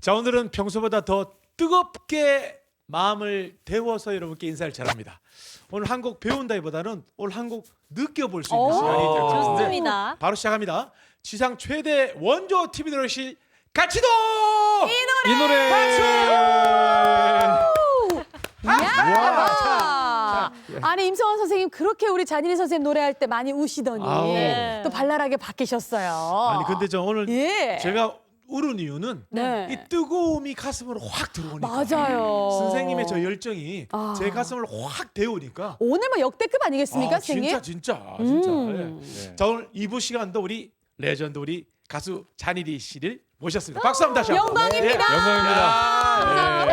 자 오늘은 평소보다 더 뜨겁게 마음을 데워서 여러분께 인사를 전합니다. 오늘 한 곡 배운다기보다는 오늘 한 곡 느껴볼 수 있는 오, 시간이 될 것 같은데 좋습니다. 바로 시작합니다. 지상 최대 원조 TV 드러시 같이도! 이 노래! 야! 아니 임성환 선생님 그렇게 우리 잔인이 선생님 노래할 때 많이 우시더니 아우. 네. 또 발랄하게 바뀌셨어요. 아니 근데 저 오늘 예. 제가 울은 이유는 네. 이 뜨거움이 가슴으로 확 들어오니까 맞아요. 선생님의 저 열정이 아. 제 가슴을 확 데우니까 오늘 뭐 역대급 아니겠습니까, 아, 선생님? 진짜 진짜 진짜. 음. 예. 자 오늘 2부 시간도 우리 레전드 우리 가수 잔일이 씨를 모셨습니다. 박수 한번 다시 한번. 영광입니다. 영광입니다. 야,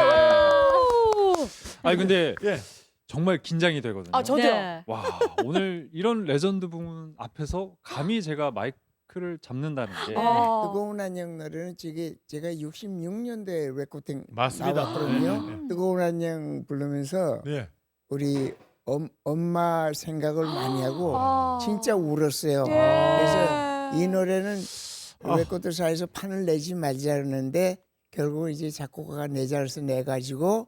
오. 아니 근데 예. 예. 정말 긴장이 되거든요. 아 저도. 네. 와 오늘 이런 레전드 분 앞에서 감히 제가 마이크를 잡는다는 게 어. 뜨거운 안녕 노래는 저게 제가 66년도에 레코딩 맞습니다. 나왔거든요. 예, 뜨거운 안녕 부르면서 예. 우리 엄, 엄마 생각을 많이 하고 아. 진짜 울었어요. 예. 그래서 이 노래는 아. 레코드 사에서 판을 내지 말자 그러는데 결국 이제 작곡가가 내자해서 내 가지고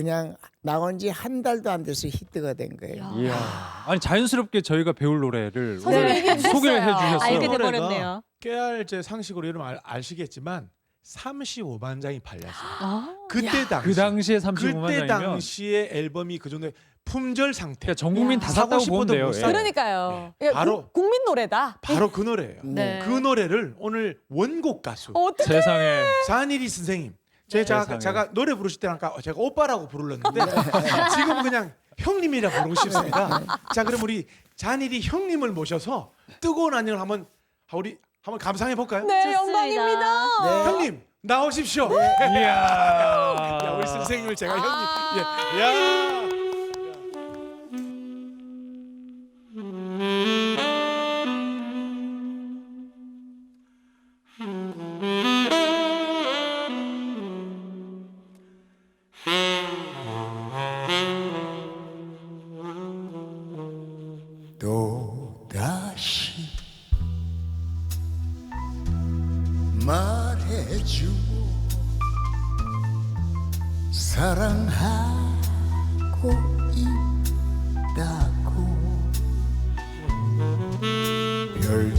그냥 나온 지 한 달도 안 돼서 히트가 된 거예요. 야. 이야 아니 자연스럽게 저희가 배울 노래를 선생님 오늘 얘기해 주셨어요. 소개를 해주셨어요. 알게 노래가 돼버렸네요. 깨알 제 상식으로 알, 아시겠지만 35만 장이 팔렸어요. 아, 그때 당시 그 당시에 35만 그때 장이면 당시에 앨범이 그 정도의 품절 상태. 그러니까 전 국민 다 사고 샀다고 싶어도 보면 돼요. 못 예. 사요. 그러니까요. 네. 예, 바로. 국- 국민 노래다. 바로 그 노래예요. 네. 그 노래를 오늘 원곡 가수 어떻게? 세상에 잔일이 선생님. 제가. 제가 노래 부르실 때는 아까 제가 오빠라고 부르렀는데 지금 그냥 형님이라 부르고 싶습니다. 자, 그럼 우리 잔일이 형님을 모셔서 뜨거운 안녕을 한번 우리 한번 감상해 볼까요? 네, 좋습니다. 영광입니다. 네. 형님 나오십시오. 이야 야, 우리 선생님을 제가 아. 형님. 예. 야. 별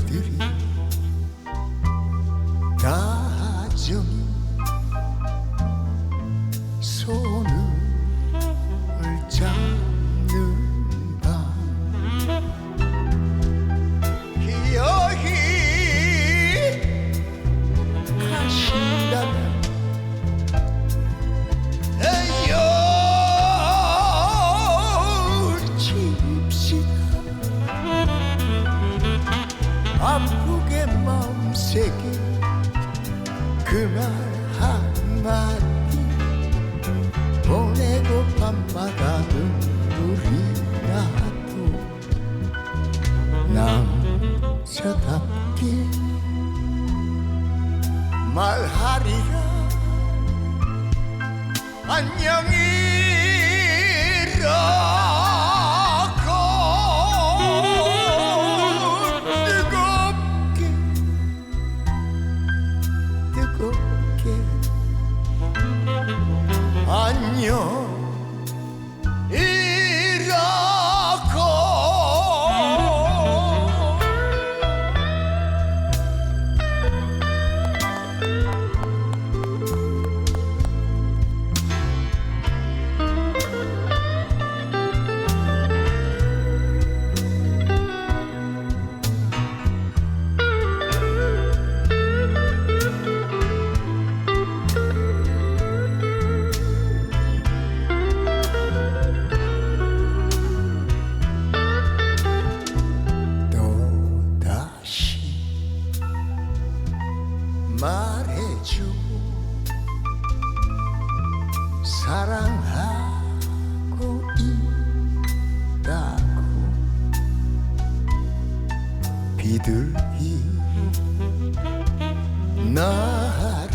안녕이라 말해주고 사랑하고 있다고. 비둘기 나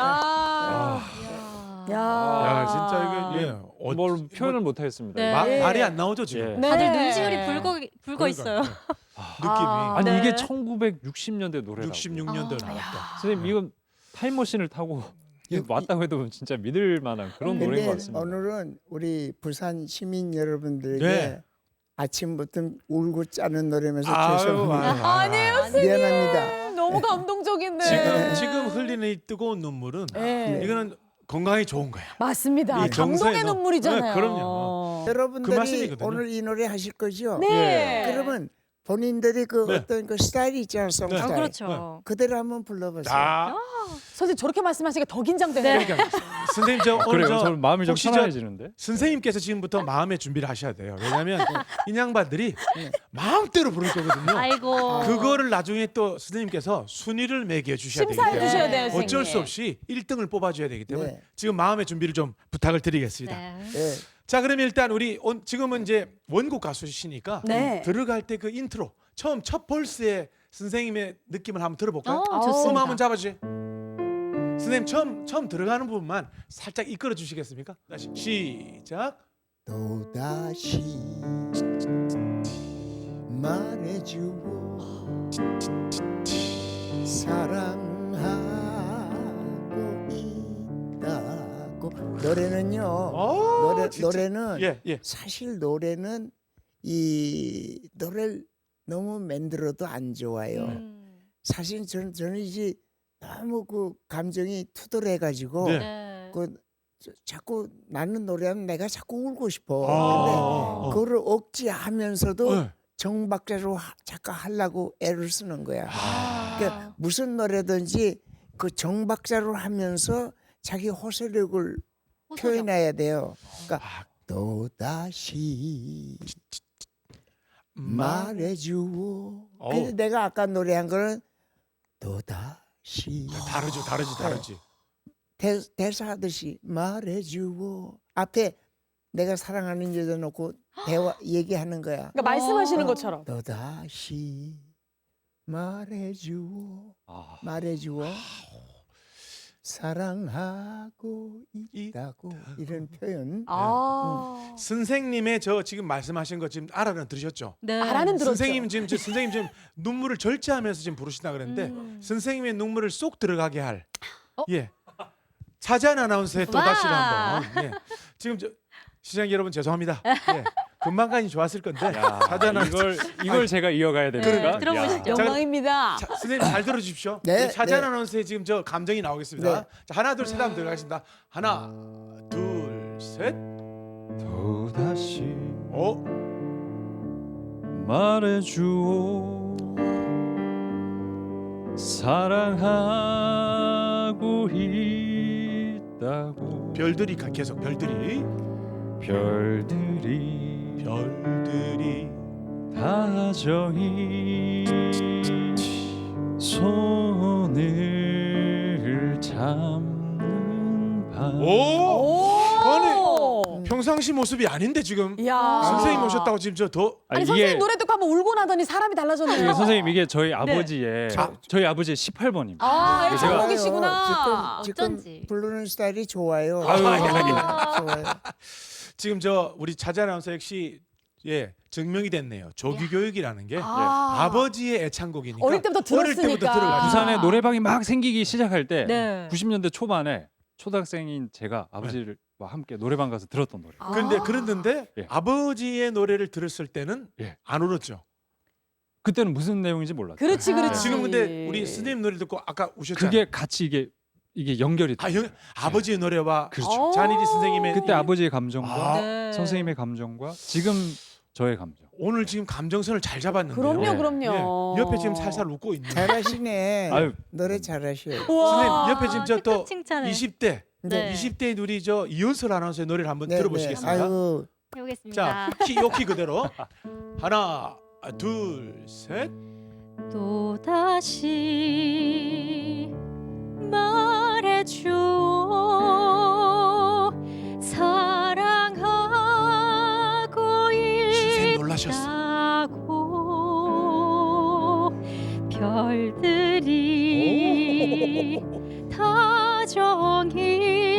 야. 야. 야, 진짜 이거 예. 어, 뭘 뭐, 표현을 못 하겠습니다. 네. 마, 예. 말이 안 나오죠 지금. 예. 네. 다들 눈시울이 붉어 붉어. 있어요. 느낌이 아, 아니 네. 이게 1960년대 노래라고. 66년도에 아. 나왔다. 선생님 이건 타임머신을 타고 이- 왔다고 해도 진짜 믿을 만한 그런 노래인 것 근데 같습니다. 오늘은 우리 부산 시민 여러분들에게 네. 아침부터 울고 짜는 노래면서 아유, 죄송합니다. 아유, 아니에요, 아유. 선생님. 미안합니다. 너무 감동적인데. 지금 지금 흘리는 이 뜨거운 눈물은 네. 이거는 건강에 좋은 거야. 맞습니다. 이 정서에 감동의 넣- 눈물이잖아요. 네, 그럼요. 그 여러분들이 말씀이거든요. 오늘 이 노래 하실 거죠? 네. 그러면 본인들이 그 네. 어떤 그 스타일이 있잖아요, 송 네. 아. 그렇죠. 그대로 한번 불러보세요. 다 선생님 저렇게 말씀하시니까 더 긴장되네요. 네. 그러니까 선생님 저 오늘 그래요. 저 저는 마음이 좀 혹시 저 편안해지는데. 선생님께서 지금부터 마음의 준비를 하셔야 돼요. 왜냐하면 이 양반들이 마음대로 부를 거거든요. 아이고. 그거를 나중에 또 선생님께서 순위를 매겨 주셔야 되기 심사해 때문에 주셔야 돼요, 선생님. 어쩔 수 없이 1등을 뽑아줘야 되기 때문에 네. 지금 마음의 준비를 좀 부탁을 드리겠습니다. 네. 예. 자 그럼 일단 우리 온- 지금은 이제 원곡 가수시니까 네. 들어갈 때 그 인트로 처음 첫 벌스의 선생님의 느낌을 한번 들어볼까요? 어, 어, 좋습니다. 한번 잡아주세요. 선생님 처음 처음 들어가는 부분만 살짝 이끌어 주시겠습니까? 다시 시작. 또다시 말해주고 사랑하 노래는요 어, 노래 진짜. 노래는 예 예. 사실 노래는 이 노래를 너무 만들어도 안 좋아요. 음. 사실 저는 저는 이제 너무 그 감정이 투덜해가지고 네. 네. 그 저- 자꾸 나는 노래하면 내가 자꾸 울고 싶어. 아, 근데 어. 그거를 억지하면서도 네. 정박자로 하- 자꾸 하려고 애를 쓰는 거야. 아. 그러니까 무슨 노래든지 그 정박자로 하면서 자기 호소력을 호소력. 표현해야 돼요. 그러니까 아, 또 다시 말 말해주오. 어우. 근데 내가 아까 노래한 거는 또 다시 다르죠 다르지 다르지. 대, 대사하듯이 말해주오. 앞에 내가 사랑하는 여자 놓고 대화 얘기하는 거야. 그러니까 말씀하시는 어. 것처럼. 또 다시 말해주오. 아, 말해주오. 사랑하고 있다고 이런 표현. 아. 선생님의 저 지금 말씀하신 거 지금 알아는 들으셨죠? 네. 알아는 들었죠. 선생님 지금 저 선생님 지금 눈물을 절제하면서 지금 부르신다 그랬는데 음. 선생님의 눈물을 쏙 들어가게 할 어? 예. 차지한 아나운서의 또 다시를 와. 한번 예. 지금 저 시장 여러분 죄송합니다. 예. 금방간이 좋았을 건데 아나운서 이걸 이걸 제가 이어가야 됩니까? 네, 들어보시죠. 야. 영광입니다. 자, 선생님 잘 들어주십시오. 네, 우리 차지한 네. 아나운서의 지금 저 감정이 나오겠습니다. 네. 자 하나 둘셋 하면 들어가겠습니다. 하나 둘 셋. 또다시 어 말해주오 사랑하고 있다고 별들이 가- 계속 별들이 별들이 별들이 다정히 손을 잡는 밤 오 아니. 평상시 모습이 아닌데 지금 야. 선생님 오셨다고 지금 저 더 아니 아, 선생님 노래 듣고 한번 울고 나더니 사람이 달라졌네요. 이게 선생님 이게 저희 아버지의 자. 저희 아버지의 18번입니다. 아, 제가- 이렇게 계시구나. 지금, 지금 어쩐지. 부르는 스타일이 좋아요. 아유, 아. 좋아요. 지금 저 우리 차지 아나운서 역시 예 증명이 됐네요. 조기 교육이라는 게 아. 아. 버지의 애창곡이니까 어릴 때부터 어릴 때부터 들었으니까. 들어가지고. 부산에 노래방이 막 생기기 시작할 때 네. 90년대 초반에 초등학생인 제가 아버지와 함께 노래방 가서 들었던 노래. 아. 근데 그랬는데 예. 아버지의 노래를 들었을 때는 예. 안 울었죠. 그때는 무슨 내용인지 몰랐죠. 그렇지 아. 그렇지. 지금 근데 우리 선생님 노래 듣고 아까 우셨잖아요. 그게 같이 이게 이게 연결이 돼. 아, 형, 아버지의 노래와 그렇죠. 잔일이 선생님의 그때 이- 아버지의 감정과 아, 네. 선생님의 감정과 지금 저의 감정. 오늘 지금 감정선을 잘 잡았는데요. 그럼요 예. 그럼요. 예. 옆에 지금 살살 웃고 있는. 잘하시네. 아유. 노래 잘하셔요. 선생님 옆에 지금 저또 아, 칭찬해. 20대 네. 20대인 우리 저 이윤설 아나운서의 노래를 한번 네, 들어보시겠습니다. 네. 아유, 해보겠습니다. 자, 키, 요키 그대로 하나, 둘, 셋. 또 다시 말해줘. 사랑하고. 있다고 별들이 다정히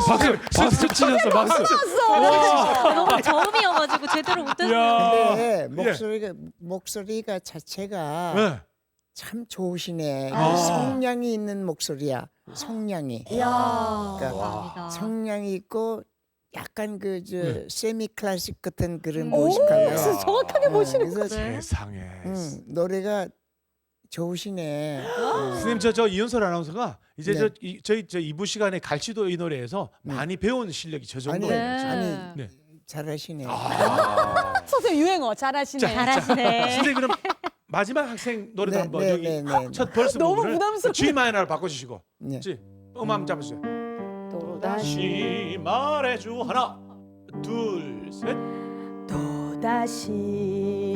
선생님 박수 박수 치셨어 박수. 아, 너무 저음이어가지고 제대로 못했어요. 야. 근데 목소리가 목소리가 자체가 네. 참 좋으시네. 그 아. 성량이 있는 목소리야. 성량이. 야. 그러니까 감사합니다. 성량이 있고 약간 그저 네. 세미 클래식 같은 그런 오, 모식하고. 진짜 정확하게 보시는 그래서 네. 세상에. 음, 노래가 좋으시네. 음. 선생님 저 저 이윤설 아나운서가 이제 네. 저 이, 저희 저 2부 시간에 갈치도 이 노래에서 네. 많이 배운 실력이 저 아니, 정도예요. 네. 아니 네. 잘하시네. 아. 선생님 유행어 잘하시네. 자, 잘하시네. 선생님 그럼 마지막 학생 노래도 네, 한번 네, 여기 네, 네. 첫 벌스 너무 부분을 부담스러워. G 마이너로 바꿔주시고 네. G 음악 한번 잡으세요. 또 다시 말해줘 하나 둘 셋 또 다시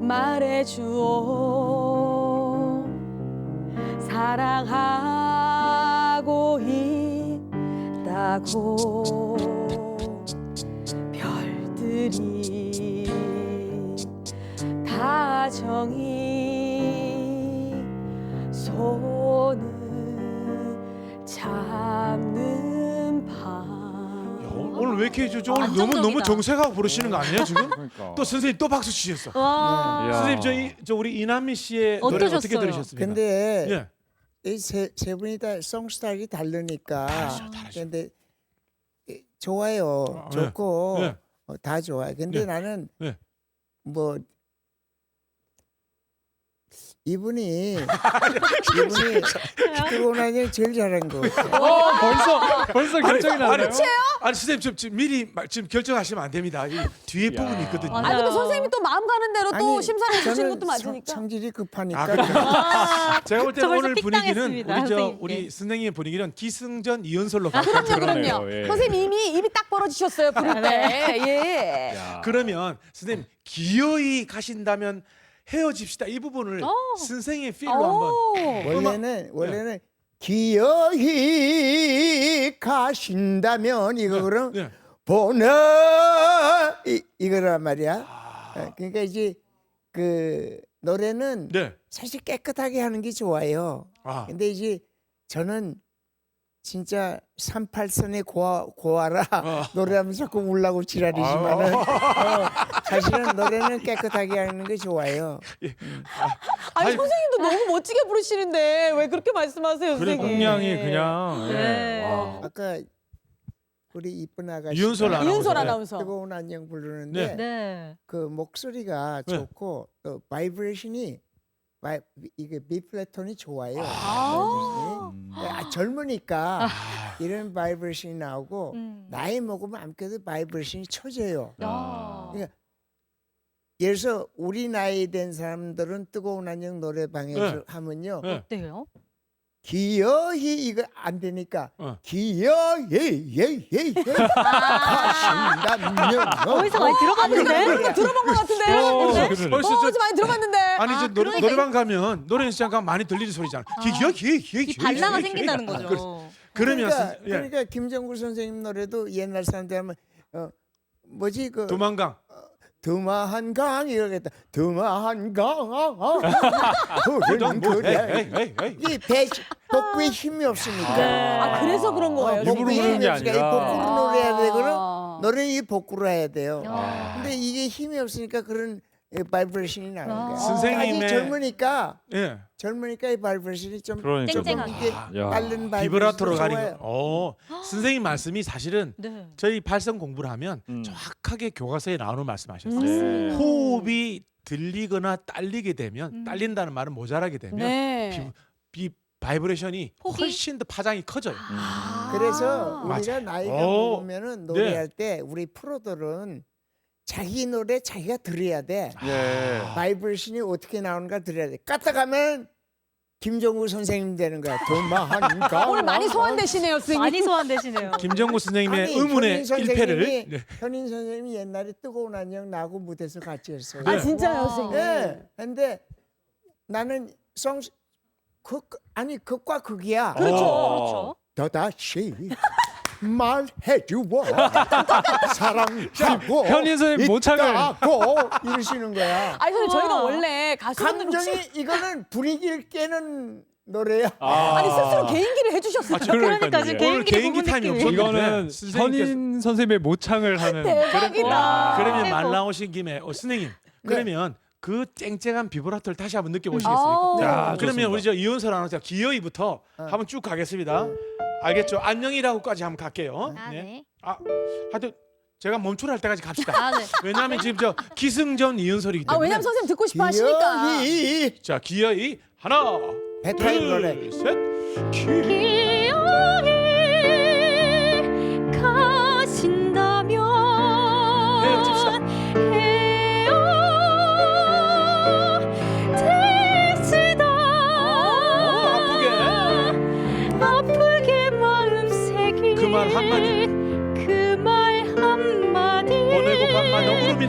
말해주오. 사랑하고 있다고 별들이 다정히 손을 밤 오늘 오늘 너무 안정적이다. 너무 정색하고 부르시는 거 아니에요 지금? 그러니까. 또 선생님 또 박수 치셨어. 와. 야. 선생님 저희 저 우리 이남미 씨의 노래 어떻게 어떠셨어요? 들으셨습니까? 근데 예. 이세 세 분이 다 송스타일이 다르니까. 다르죠, 다르죠. 근데 이- 좋아요. 아, 네. 좋고 네. 어, 다 좋아요. 근데 네. 나는 네. 뭐 이분이 이분이 뜨거운 아니 제일 잘한 거. 어, 벌써 벌써 결정이 아니, 나네요. 아니 선생님 지금, 지금 미리 말- 지금 결정하시면 안 됩니다. 이 뒤에 야. 부분이 있거든요. 맞아. 아 근데 선생님이 또 마음 가는 대로 또 아니, 심사를 저는 것도 맞으니까. 성, 성질이 급하니까 아, 그래요? 아, 제가 볼저 때는 벌써 오늘 분위기는 우리 저 선생님께. 우리 선생님의 분위기는 기승전 이연설로 아, 가. 그럼요, 그러네요, 그럼요. 예. 선생님 이미 입이 딱 벌어지셨어요 부를 때. 예. 야. 그러면 선생님 기어이 가신다면 헤어집시다 이 부분을 어. 선생의 필로 한번 오. 원래는 원래는 기어이 가신다면 이거 그럼 네. 보내 이, 이거란 말이야. 아, 어, 그러니까 이제 그 노래는 네. 사실 깨끗하게 하는 게 좋아요. 아, 근데 이제 저는 진짜 38선의 고아, 고아라 어. 노래하면 자꾸 울라고 지랄이지만은 어, 사실은 노래는 깨끗하게 하는 게 좋아요. 아니 아니, 선생님도 너무 멋지게 부르시는데 왜 그렇게 말씀하세요, 그래, 선생님? 공량이 그냥. 예. 네. 와. 아까 우리 이쁜 아가씨 이윤설 아나운서. 네. 아나운서. 뜨거운 안녕 부르는데 네. 그 목소리가 네. 좋고 또 바이브레이션이 바이, 이게 비플랫톤이 좋아요. 아. 음. 바이브레이션이. 아, 젊으니까 아, 이런 바이브레이션이 나오고 음. 나이 먹으면 아무래도 바이브레이션이 쳐져요. 야. 그러니까 예를 들어서 우리 나이 된 사람들은 뜨거운 안녕 노래방에서 네. 하면요. 네. 어때요? 기어이 이거 안 되니까 어. 기어이 예예 예. 가신다면 어디서 많이 들어봤는데? 노래 들어본 것 같은데요? 어, 네? 그러네. 벌써 어, 저- 어제 많이 들어봤는데. 아니 아, 저 노래, 그러니까 노래방 가면 노래 시장 가면 많이 들리는 소리잖아. 기기야 기기 기기. 이 발라가 생긴다는 거죠. 그러면 그러니까, 선- 예. 그러니까 김정구 선생님 노래도 옛날 사람들 하면 어 뭐지 그 도망강. 드마한 강 이러겠다. 드마한 강. 그런 뭐, 그래. 에이, 에이, 에이. 이배 복부에 힘이 없으니까. 아 그래서 그런 거예요. 입으로 복부에 힘이 게 없으니까 이 아니라. 복부로 노래해야 되거든. 아. 노래는 이 복부로 해야 돼요. 아. 근데 이게 힘이 없으니까 그런 바이브레이션이 나는 거야. 선생님의- 아직 젊으니까 예. 젊으니까 이 바이브레이션이 좀 그러니까. 땡땡하게. 이게 야. 다른 비브라토로 바이브레이션이 가는 좋아요. 거. 어. 선생님 말씀이 사실은 네. 저희 발성 공부를 하면 음. 정확하게 교과서에 나오는 말씀하셨어요. 네. 호흡이 들리거나 딸리게 되면 음. 딸린다는 말은 모자라게 되면 네. 비, 비 바이브레이션이 폭이? 훨씬 더 파장이 커져요. 아. 그래서 맞아요. 우리가 나이가 오. 먹으면은 노래할 때 우리 프로들은 자기 노래 자기가 들어야 돼. 예. 바이브레이션이 어떻게 나오는가 들어야 돼. 까딱 가면 김종구 선생님 되는 거야. 도마한가. 오늘 많이 소환되시네요, 선생님. 많이 소환되시네요. 김정구 선생님의 아니, 의문의 현인 선생님이- 일패를 네. 현인 선생님이 옛날에 뜨거운 안녕 나하고 무대에서 같이 했어요. 아 네. 진짜요, 와. 선생님. 예. 근데 나는 성 극 아니 극과 극이야. 그렇죠. 어. 그렇죠. 더다시 말해주어 사랑하고 현인 선생님 모창을 있다고 이러시는 거야. 아니 선생님 저희가. 원래 가수분들 감정이 이거는 분위기를 깨는 노래야. 아니 스스로 개인기를 해주셨어요. 그러니까 지금 오늘 개인기 개인기 부분 타임이 느낌이. 이거는 선생님께서- 현인 선생님의 모창을 하는 대박이다. 와. 그러면. 말 나오신 김에 어, 선생님 네. 그러면 그 쨍쨍한 비브라토를 다시 한번 느껴보시겠습니까? 아우. 야, 그러면 좋습니다. 우리 저 이혼설 아나운서 기어이부터 한번 쭉 가겠습니다. 알겠죠? 안녕이라고까지 한번 갈게요. 아, 네. 네. 아, 하여튼 제가 멈출할 때까지 갑시다. 아, 네. 왜냐하면 지금 저 기승전 이혼설이기 아 때문에. 왜냐면 선생님 듣고 싶어 하시니까. 자, 기어이 하나, 노래. 둘, 셋. 기. 기억이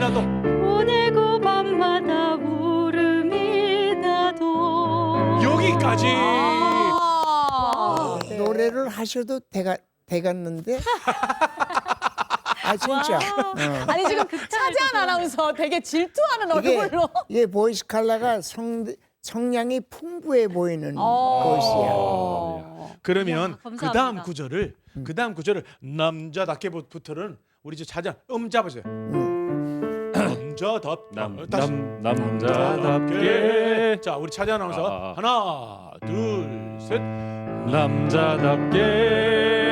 울음이 나도. 보내고 밤마다 울음이 나도 여기까지. 아. 노래를 하셔도 돼가 돼갔는데. 아 진짜. 어. 아니 지금 차지한 아나운서 되게 질투하는 이게 얼굴로. 이게 보이스 칼라가 성 성량이 풍부해 보이는 어. 것이야. 그러면 이야, 그 다음. 구절을 그 다음 구절을 남자답게부터는 우리 저 자자 음 잡으세요. 남자답 남, 어, 다시. 남, 남자답게 자 우리 차지 아나운서 아. 하나 둘 셋. 남자답게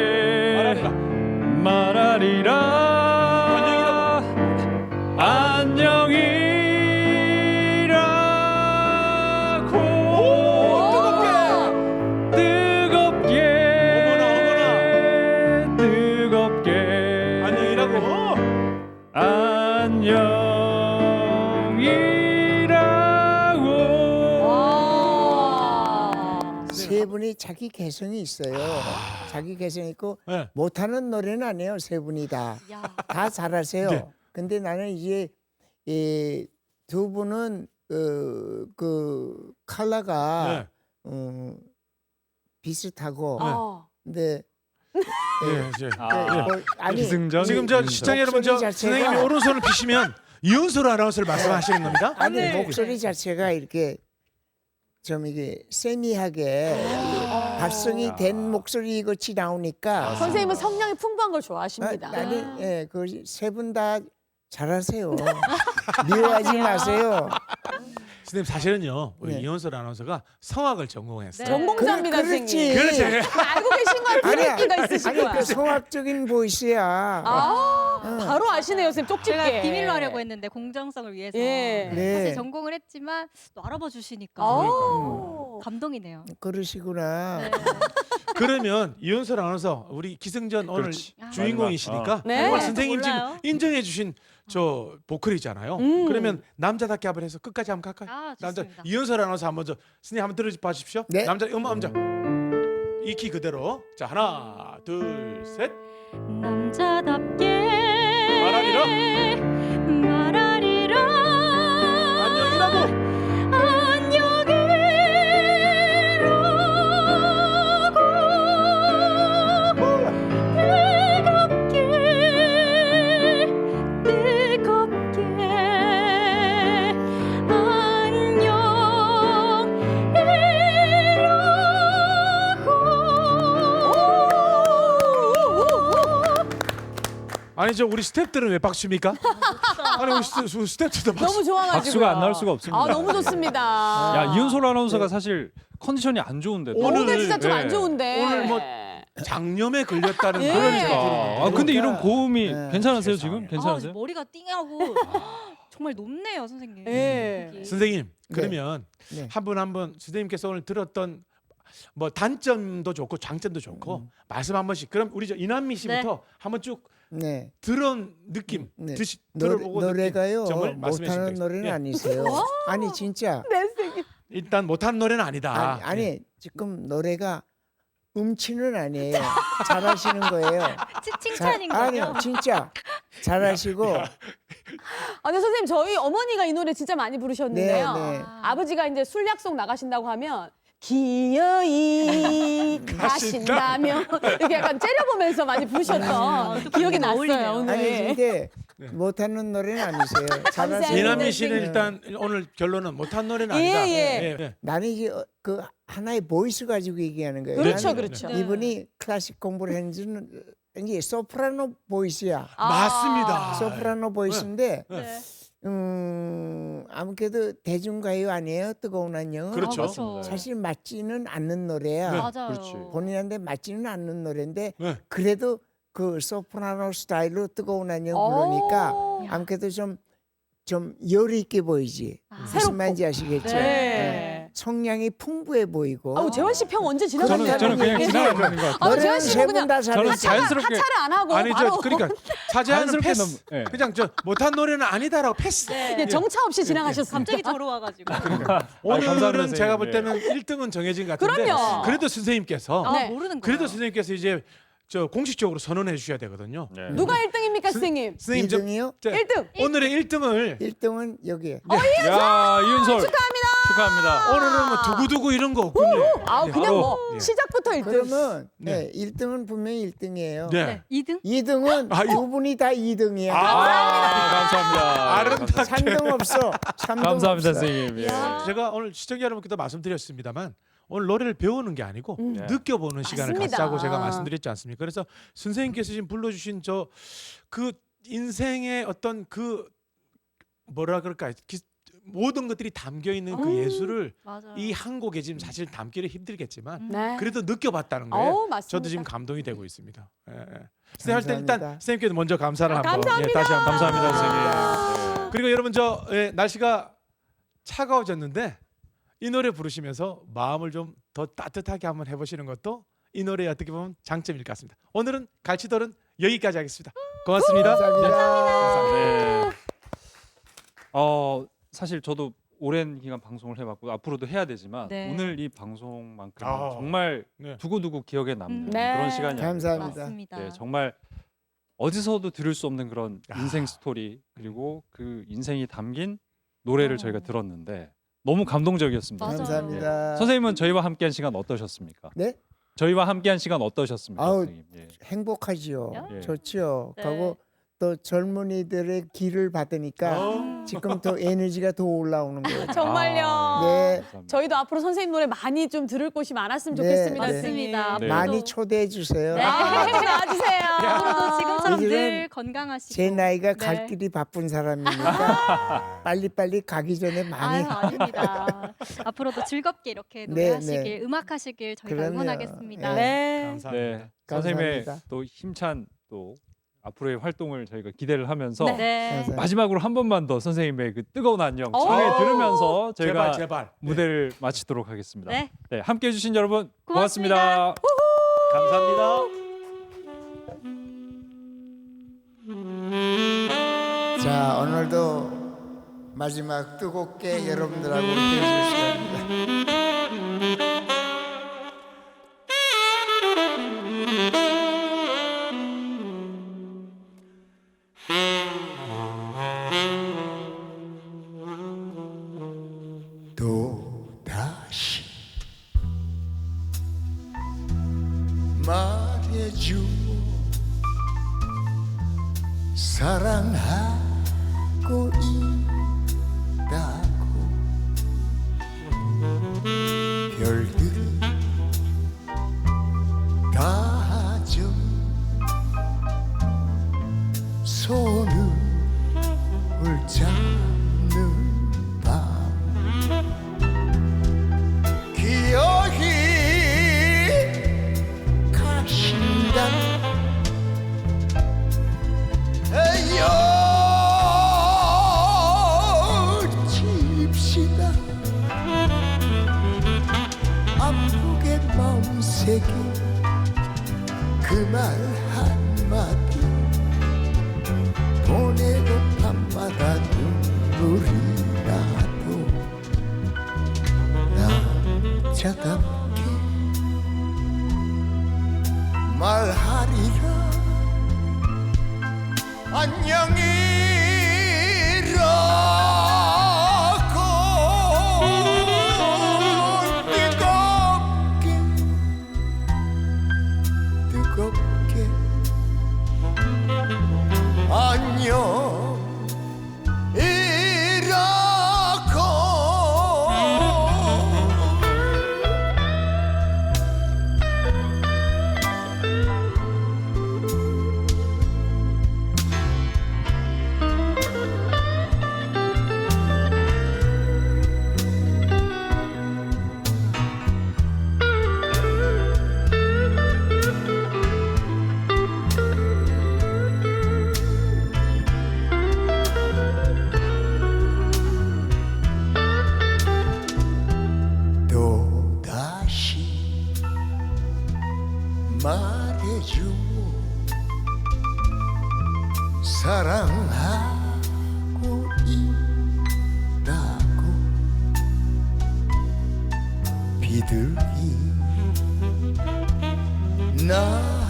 자기 개성이 있어요. 자기 개성 있고 네. 못하는 노래는 아니에요. 세 분이 다. 야. 다 잘하세요. 네. 근데 나는 이제 이두 분은 어, 그 컬러가 네. 어, 비슷하고 아. 근데 예, 이제. 아, 뭐, 아니 기승전 지금 저 시청 여러분 저 목소리 자체가- 선생님이 오른손을 피시면 이윤솔 아나운서를 말씀하시는 겁니다. 아니 네. 목소리 자체가 이렇게 좀 이게 세미하게 발성이 된 목소리 같이 나오니까 선생님은 성량이 풍부한 걸 아, 좋아하십니다. 아니 예그 세 분 다 잘하세요. 미워하지 마세요. 선생님 사실은요 우리 네. 이윤솔 아나운서가 성악을 전공했어요. 네. 전공자입니다, 그래. 선생님. 그렇지. 알고 계신 아니야. 비리기가 있으신 아니 거야. 그 성악적인 보이스야. 아, 바로 아시네요, 선생님. 쪽집게. 제가 비밀로 하려고 했는데 공정성을 위해서 예. 네. 사실 전공을 했지만 또 알아봐 주시니까 아. 감동이네요. 그러시구나. 네. 그러면 이윤솔 아나운서 우리 기승전 오늘 그렇지. 주인공이시니까 네. 네. 선생님 지금 몰라요. 인정해 주신 저 보컬이잖아요. 음. 그러면 남자답게 한번 해서 끝까지 한번 갈까요? 아, 남자 좋습니다. 이윤설 아나운서 한번 저 선생님 한번 들어봐 주십시오. 네. 남자 음악 음정 이키 그대로 자 하나 둘 셋. 남자답게 아니 저 우리 스탭들은 왜 박수입니까? 아니 우리 스, 스- 스탭들도 박수. 너무 좋아가지고. 박수가 안 나올 수가 없습니다. 아 너무 좋습니다. 야 이윤솔 아나운서가 사실 컨디션이 안 좋은데 도 오늘- 오늘 진짜 좀안 네. 좋은데. 오늘 뭐 장염에 걸렸다는 예. 그런 얘기. 들었는데. 아 근데 이런 그러니까. 고음이 네. 괜찮으세요 세상에. 지금? 아, 괜찮으세요? 머리가 띵하고 정말 높네요, 선생님. 예. 여기. 선생님 네. 그러면 네. 한 분 한 분 선생님께서 오늘 들었던 뭐 단점도 좋고 장점도 좋고 음. 말씀 한 번씩 그럼 우리 저 이남미 씨부터 한번 쭉 네. 들은 느낌 네. 드시 노래, 들어보고 노래가요 점을 말씀해 못하는 주시면 노래는 되겠습니다. 예. 아니세요. 아니 진짜 일단 못한 노래는 아니다. 아니, 아니 지금 노래가 음치는 아니에요. 잘하시는 거예요. 치- 자- 칭찬인 거죠? 아니요 진짜 잘하시고 아니 선생님 저희 어머니가 이 노래 진짜 많이 부르셨는데요. 네, 네. 아버지가 이제 술 약속 나가신다고 하면 기어이 가신다면 이렇게 약간 째려보면서 많이 부르셨던 기억이 났어요 어울리네요. 오늘. 아니 근데 네. 못하는 노래는 아니세요. 잘하시고 이남미 씨는 네. 일단 오늘 결론은 못한 노래는 예, 아니다. 예. 예. 나는 이제 어, 그 하나의 보이스 가지고 얘기하는 거예요. 그렇죠, 나는 그렇죠. 네. 이분이 클래식 공부를 했는 이제 소프라노 보이스야. 아. 맞습니다. 소프라노 보이스인데 네. 음 아무래도 대중가요 아니에요? 뜨거운 안녕. 그렇죠. 아, 그렇죠. 사실 맞지는 않는 노래야. 네. 맞아요. 그렇지. 본인한테 맞지는 않는 노래인데 네. 그래도 그 소프라노 스타일로 뜨거운 안녕 오. 부르니까 아무래도 좀좀 열이 있게 보이지. 아. 무슨 새롭고. 말인지 아시겠죠? 네. 성량이 풍부해 보이고. 아우 재원 씨평 언제 저는 지나갔나요? 저는 그냥 예. 지나가는 것 같아요. 아, 재현 씨는 세분 그냥 다 저는. 자연스럽게 하차를 안 하고 아니 바로 저 그러니까 자연스럽게 패스. 넘- 예. 그냥 저 못한 노래는 아니다라고 패스. 예, 정차 없이 지나가셨습니다. 갑자기 저러 와가지고. 오늘은 감사합니다, 제가 볼 선생님. 때는 1등은 정해진 것 같은데 그럼요. 그래도 선생님께서 아, 네. 모르는 거예요. 그래도 선생님께서 이제 저 공식적으로 선언해 주셔야 되거든요. 네. 누가 1등입니까 선생님? 선생님 저, 2등이요? 저 1등. 오늘의 1등을 1등은 여기. 야 이윤솔 축하합니다. 축하합니다. 오늘은 뭐 두구두구 이런 거 없군요. 아 네. 그냥 뭐 예. 시작부터 1등. 그러면 네. 네. 1등은 분명히 1등이에요. 네. 네. 2등? 2등은 아, 이- 두 분이 다 2등이야. 아, 감사합니다. 아름답게. 찬동 없어. 찬동 감사합니다 없어. 선생님. 예. 야. 제가 오늘 시청자 여러분께도 말씀드렸습니다만 오늘 노래를 배우는 게 아니고 음. 네. 느껴보는 시간을 맞습니다. 갖자고 제가 말씀드렸지 않습니까? 그래서 선생님께서 지금 불러주신 저 그 인생의 어떤 그 뭐라 그럴까 기- 모든 것들이 담겨 있는 그 음. 예술을 맞아요. 이 한 곡에 지금 사실 담기는 힘들겠지만 음. 네. 그래도 느껴봤다는 거예요. 어우, 맞습니다. 저도 지금 감동이 되고 있습니다. 예, 예. 선생님 할 때 일단 감사합니다. 선생님께도 먼저 감사를 아, 한번 예, 감사합니다. 다시 한번 감사합니다. 선생님. 네. 그리고 여러분 저 예, 날씨가 차가워졌는데 이 노래 부르시면서 마음을 좀 더 따뜻하게 한번 해보시는 것도 이 노래의 어떻게 보면 장점일 것 같습니다. 오늘은 갈치돌은 여기까지 하겠습니다. 고맙습니다. 감사합니다. 네. 어 사실 저도 오랜 기간 방송을 해봤고 앞으로도 해야 되지만 네. 오늘 이 방송만큼 아. 정말 네. 두고두고 기억에 남는 음. 네. 그런 시간이었어요. 감사합니다. 맞습니다. 네, 정말 어디서도 들을 수 없는 그런 아. 인생 스토리 그리고 그 인생이 담긴 노래를 어. 저희가 들었는데 너무 감동적이었습니다. 맞아요. 감사합니다. 선생님은 저희와 함께한 시간 어떠셨습니까? 네? 저희와 함께한 시간 어떠셨습니까, 아우, 선생님? 예. 행복하지요. 예. 좋지요. 네. 그리고 또 젊은이들의 길을 받으니까 어. 지금 더 에너지가 더 올라오는 거예요. 정말요. 아, 네. 감사합니다. 저희도 앞으로 선생님 노래 많이 좀 들을 곳이 많았으면 네, 좋겠습니다. 네. 선생님. 맞습니다. 네. 많이 앞으로도- 초대해 주세요. 네. 아, 나와주세요. 앞으로도 지금처럼 늘 건강하시고. 제 나이가 네. 갈 길이 바쁜 사람이니까 빨리빨리 가기 전에 많이 아유 아닙니다. 앞으로도 즐겁게 이렇게 네, 노래하시길, 네. 음악하시길 저희가 그럼요. 응원하겠습니다. 네. 네. 감사합니다. 네, 선생님의 감사합니다. 또 힘찬 또 앞으로의 활동을 저희가 기대를 하면서 네. 네. 감사합니다. 마지막으로 한 번만 더 선생님의 그 뜨거운 안녕 오! 청해 들으면서 저희가 제발 제발. 무대를 마치도록 하겠습니다. 네. 네, 함께 해주신 여러분 고맙습니다. 고맙습니다. 감사합니다. 자 오늘도 마지막 뜨겁게 여러분들하고 함께 해줄 시간입니다. 다 해줘 사랑하고 있다고 비둘기 나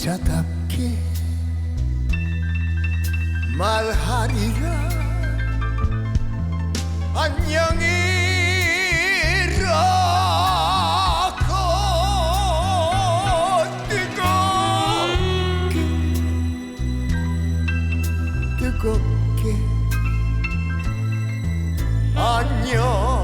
남자답게 말하리라. 안녕히 안녕.